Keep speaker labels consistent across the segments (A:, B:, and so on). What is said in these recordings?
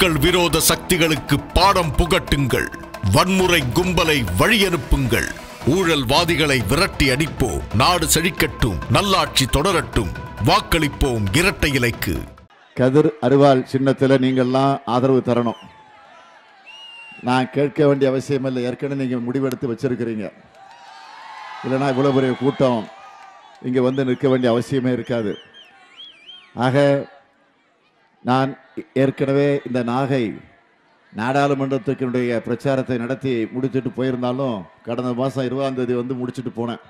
A: மக்கள் விரோத சக்திகளுக்கு பாடம் புகட்டுங்கள். வன்முறை கும்பலை வழியனுப்புங்கள். ஊழல்வாதிகளை விரட்டி அடிப்போம். நாடு செழிக்கட்டும். நல்லாட்சி தொடரட்டும். வாக்களிப்போம் இரட்டை இலைக்கு.
B: கதிர் அருவாள் சின்னத்தில் நீங்கள்லாம் ஆதரவு தரணும். நான் கேட்க வேண்டிய அவசியம் இல்லை. ஏற்கனவே நீங்கள் முடிவெடுத்து வச்சிருக்கிறீங்க. இல்லைன்னா இவ்வளோ பெரிய கூட்டம் இங்கே வந்து நிற்க வேண்டிய அவசியமே இருக்காது. ஆக நான் ஏற்கனவே இந்த நாகை நாடாளுமன்றத்துக்கினுடைய பிரச்சாரத்தை நடத்தி முடிச்சுட்டு போயிருந்தாலும் கடந்த மாதம் இருபதாம் தேதி வந்து முடிச்சுட்டு போனேன்.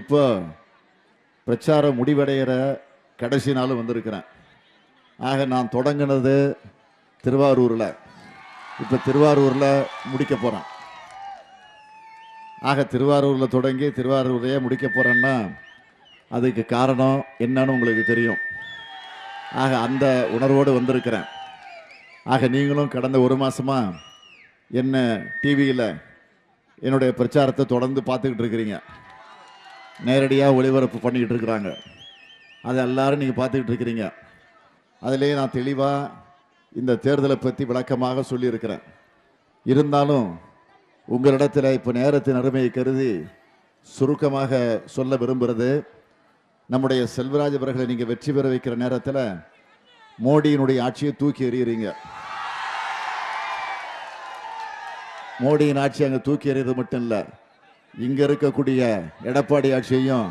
B: இப்போ பிரச்சாரம் முடிவடைகிற கடைசி நாளும் வந்திருக்கிறேன். ஆக நான் தொடங்கினது திருவாரூரில். இப்போ திருவாரூரில் முடிக்க போகிறேன் ஆக திருவாரூரில் தொடங்கி திருவாரூரையே முடிக்க போகிறேன்னா அதுக்கு காரணம் என்னன்னு உங்களுக்கு தெரியும். ஆக அந்த உணர்வோடு வந்திருக்கிறேன். ஆக நீங்களும் கடந்த ஒரு மாதமாக என்ன டிவியில் என்னுடைய பிரச்சாரத்தை தொடர்ந்து பார்த்துக்கிட்டு இருக்கிறீங்க. நேரடியாக ஒளிபரப்பு பண்ணிக்கிட்டு இருக்கிறாங்க. அதை எல்லாரும் நீங்கள் பார்த்துக்கிட்டு இருக்கிறீங்க. அதிலேயே நான் தெளிவாக இந்த தேர்தலை பற்றி விளக்கமாக சொல்லியிருக்கிறேன். இருந்தாலும் உங்களிடத்தில் இப்போ நேரத்தின் அருமையை கருதி சுருக்கமாக சொல்ல விரும்புகிறது நம்முடைய செல்வராஜ் அவர்களை நீங்கள் வெற்றி பெற வைக்கிற நேரத்தில் மோடியினுடைய ஆட்சியை தூக்கி எறிகிறீங்க மோடியின் ஆட்சி அங்கே தூக்கி எறியது மட்டும் இல்லை இங்கே இருக்கக்கூடிய எடப்பாடி ஆட்சியையும்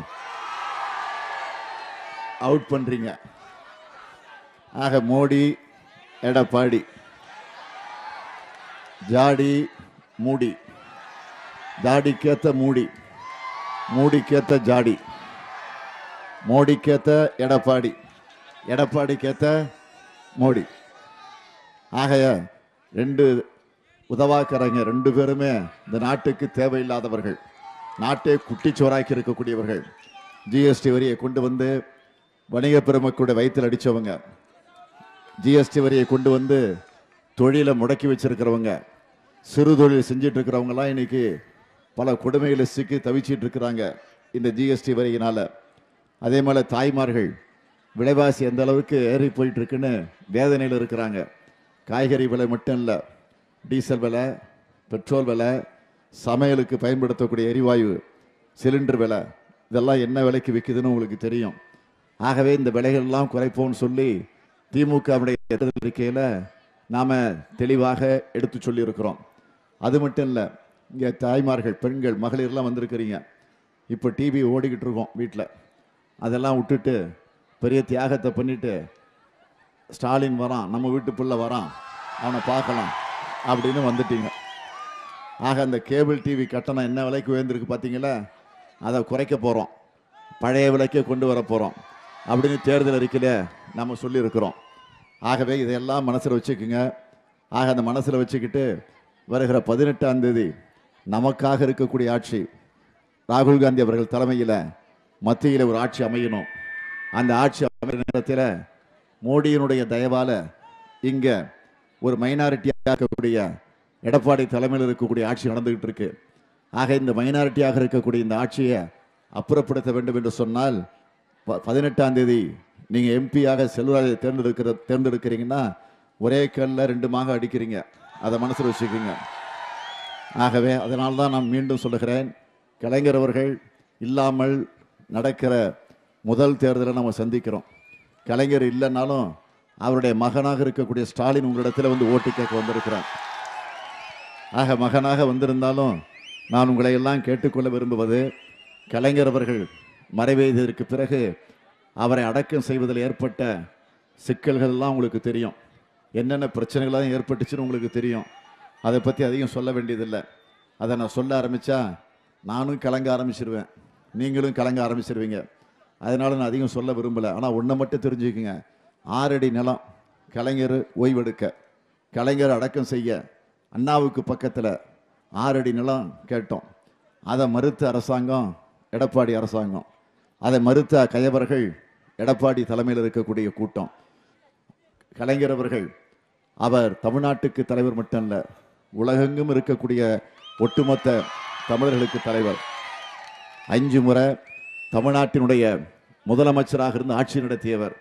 B: அவுட் பண்ணுறீங்க ஆக மோடி எடப்பாடி ஜாடி மூடி ஜாடிக்கேற்ற மூடி மூடிக்கேற்ற ஜாடி. மோடிக்கேத்த எடப்பாடி. எடப்பாடிக்கேத்த மோடி. ஆகைய ரெண்டு உதவாக்கறங்க ரெண்டு பேருமே இந்த நாட்டுக்கு தேவையில்லாதவர்கள். நாட்டை குட்டிச்சோராக்கி இருக்கக்கூடியவர்கள். ஜிஎஸ்டி வரியை கொண்டு வந்து வணிக பெருமக்களுடைய வயிற்றில் அடித்தவங்க ஜிஎஸ்டி வரியை கொண்டு வந்து தொழிலை முடக்கி வச்சிருக்கிறவங்க. சிறு தொழில் செஞ்சிட்டு இருக்கிறவங்கலாம் இன்னைக்கு பல கொடுமைகளை சிக்கி தவிச்சிட்டு இருக்கிறாங்க இந்த ஜிஎஸ்டி வரியினால். அதே போல் தாய்மார்கள் விலைவாசி எந்த அளவுக்கு ஏறி போயிட்டுருக்குன்னு வேதனையில் இருக்கிறாங்க. காய்கறி விலை மட்டும் இல்லை டீசல் விலை பெட்ரோல் விலை சமையலுக்கு பயன்படுத்தக்கூடிய எரிவாயு சிலிண்டர் விலை இதெல்லாம் என்ன விலைக்கு விற்குதுன்னு உங்களுக்கு தெரியும். ஆகவே இந்த விலைகள்லாம் குறைப்போம்னு சொல்லி திமுகவுடைய தேர்தல் அறிக்கையில் நாம் தெளிவாக எடுத்து சொல்லியிருக்கிறோம். அது மட்டும் இல்லை இங்கே தாய்மார்கள் பெண்கள் மகளிர்லாம் வந்திருக்கிறீங்க. இப்போ டிவி ஓடிக்கிட்டு இருக்கோம் வீட்டில் அதெல்லாம் விட்டுட்டு பெரிய தியாகத்தை பண்ணிட்டு ஸ்டாலின் வரான் நம்ம வீட்டு பிள்ளை வரான் அவனை பார்க்கலாம் அப்படின்னு வந்துட்டீங்க. ஆக அந்த கேபிள் டிவி கட்டணம் என்ன விலைக்கு உயர்ந்திருக்கு பார்த்தீங்களா? அதை குறைக்க போகிறோம் பழைய விலைக்கே கொண்டு வர போகிறோம் அப்படின்னு தேர்தல் அறிக்கையில் நம்ம சொல்லியிருக்கிறோம். ஆகவே இதையெல்லாம் மனசில் வச்சுக்கோங்க. ஆக அந்த மனசில் வச்சுக்கிட்டு வருகிற பதினெட்டாம் தேதி நமக்காக இருக்கக்கூடிய ஆட்சி. ராகுல் காந்தி அவர்கள் தலைமையில் மத்தியில் ஒரு ஆட்சி அமையணும். அந்த ஆட்சி அமைகிற நேரத்தில் மோடியினுடைய தயவால் இங்கே ஒரு மைனாரிட்டியாக இருக்கக்கூடிய எடப்பாடி தலைமையில் இருக்கக்கூடிய ஆட்சி நடந்துகிட்டு இருக்கு. ஆக இந்த மைனாரிட்டியாக இருக்கக்கூடிய இந்த ஆட்சியை அப்புறப்படுத்த வேண்டும் என்று சொன்னால் ப- பதினெட்டாம் தேதி நீங்கள் எம்பியாக செல்வராஜை தேர்ந்தெடுக்கிற தேர்ந்தெடுக்கிறீங்கன்னா ஒரே கல்ல ரெண்டு மாக அடிக்கிறீங்க. அதை மனசில் வச்சுக்கோங்க. ஆகவே அதனால்தான் நான் மீண்டும் சொல்லுகிறேன் கலைஞர் அவர்கள் இல்லாமல் நடக்கிற முதல் தேர்தலை நம்ம சந்திக்கிறோம். கலைஞர் இல்லைன்னாலும் அவருடைய மகனாக இருக்கக்கூடிய ஸ்டாலின் உங்களிடத்தில் வந்து ஓட்டு கேட்க வந்திருக்கிறார். ஆக மகனாக வந்திருந்தாலும் நான் உங்களை எல்லாம் கேட்டுக்கொள்ள விரும்புவது கலைஞர் அவர்கள் மறைவெய்ததற்கு பிறகு அவரை அடக்கம் செய்வதில் ஏற்பட்ட சிக்கல்கள் எல்லாம் உங்களுக்கு தெரியும். என்னென்ன பிரச்சனைகள்லாம் ஏற்பட்டுச்சுன்னு உங்களுக்கு தெரியும். அதை பற்றி அதிகம் சொல்ல வேண்டியதில்லை. அதை நான் சொல்ல ஆரம்பித்தா நானும் கலங்க ஆரம்பிச்சிருவேன். நீங்களும் கலங்க ஆரம்பிச்சிருவீங்க. அதனால் நான் அதிகம் சொல்ல விரும்பலை. ஆனால் ஒன்றை மட்டும் தெரிஞ்சுக்கோங்க. ஆறடி நிலம் கலைஞர் ஓய்வெடுக்க கலைஞர் அடக்கம் செய்ய அண்ணாவுக்கு பக்கத்தில் ஆறடி நிலம் கேட்டோம். அதை மறுத்த அரசாங்கம் எடப்பாடி அரசாங்கம். அதை மறுத்த கயவர்கள் எடப்பாடி தலைமையில் இருக்கக்கூடிய கூட்டம். கலைஞர் அவர்கள் அவர் தமிழ்நாட்டுக்கு தலைவர் மட்டும் இல்லை உலகெங்கும் இருக்கக்கூடிய ஒட்டுமொத்த தமிழர்களுக்கு தலைவர். அஞ்சு முறை தமிழ்நாட்டினுடைய முதலமைச்சராக இருந்து ஆட்சி நடத்தியவர்.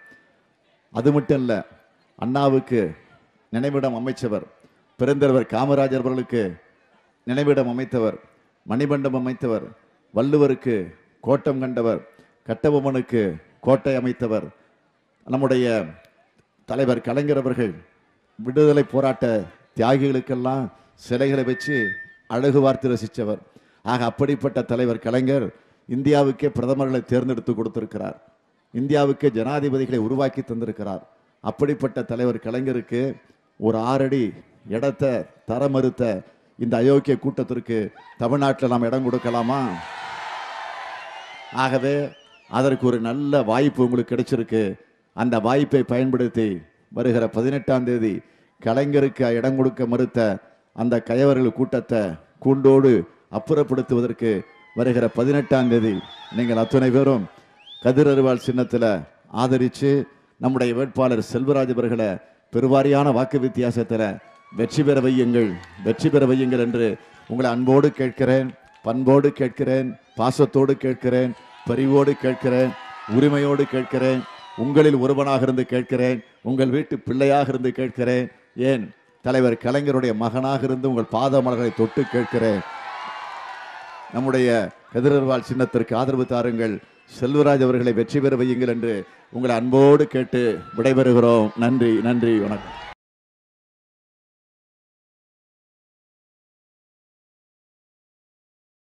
B: அது மட்டும் இல்லை அண்ணாவுக்கு நினைவிடம் அமைச்சவர் பிறந்தவர் காமராஜர் அவர்களுக்கு நினைவிடம் அமைத்தவர் மணிமண்டம் அமைத்தவர் வள்ளுவருக்கு கோட்டம் கண்டவர் கட்டபொம்மனுக்கு கோட்டை அமைத்தவர் நம்முடைய தலைவர் கலைஞர் அவர்கள் விடுதலை போராட்ட தியாகிகளுக்கெல்லாம் சிலைகளை வச்சு அழகு வார்த்து ரசித்தவர் ஆக அப்படிப்பட்ட தலைவர் கலைஞர் இந்தியாவுக்கே பிரதமர்களை தேர்ந்தெடுத்து கொடுத்திருக்கிறார். இந்தியாவுக்கே ஜனாதிபதிகளை உருவாக்கி தந்திருக்கிறார். அப்படிப்பட்ட தலைவர் கலைஞருக்கு ஒரு ஆறடி இடத்தை தர மறுத்த இந்த அயோக்கிய கூட்டத்திற்கு தமிழ்நாட்டில் நாம் இடம் கொடுக்கலாமா? ஆகவே அதற்கு ஒரு நல்ல வாய்ப்பு உங்களுக்கு கிடைச்சிருக்கு. அந்த வாய்ப்பை பயன்படுத்தி வருகிற பதினெட்டாம் தேதி கலைஞருக்கு இடம் கொடுக்க மறுத்த அந்த கயவர்கள் கூட்டத்தை கூண்டோடு அப்புறப்படுத்துவதற்கு வருகிற பதினெட்டாம் தேதி நீங்கள் அத்தனை பேரும் கதிர் அருவாள் சின்னத்தில் ஆதரித்து நம்முடைய வேட்பாளர் செல்வராஜ் அவர்களை பெருவாரியான வாக்கு வித்தியாசத்தில் வெற்றி பெற வையுங்கள். வெற்றி பெற வையுங்கள் என்று உங்களை அன்போடு கேட்கிறேன் பண்போடு கேட்கிறேன் பாசத்தோடு கேட்கிறேன் பரிவோடு கேட்கிறேன் உரிமையோடு கேட்கிறேன் உங்களில் ஒருவனாக இருந்து கேட்கிறேன் உங்கள் வீட்டு பிள்ளையாக இருந்து கேட்கிறேன். ஏன்? தலைவர் கலைஞருடைய மகனாக இருந்து உங்கள் பாத மலர்களை தொட்டு கேட்கிறேன். நம்முடைய கதிரர்வால் சின்னத்திற்கு ஆதரவு தாருங்கள். செல்வராஜ் அவர்களை வெற்றி பெற வையுங்கள் என்று உங்களை அன்போடு கேட்டு விடைபெறுகிறோம். நன்றி நன்றி வணக்கம்.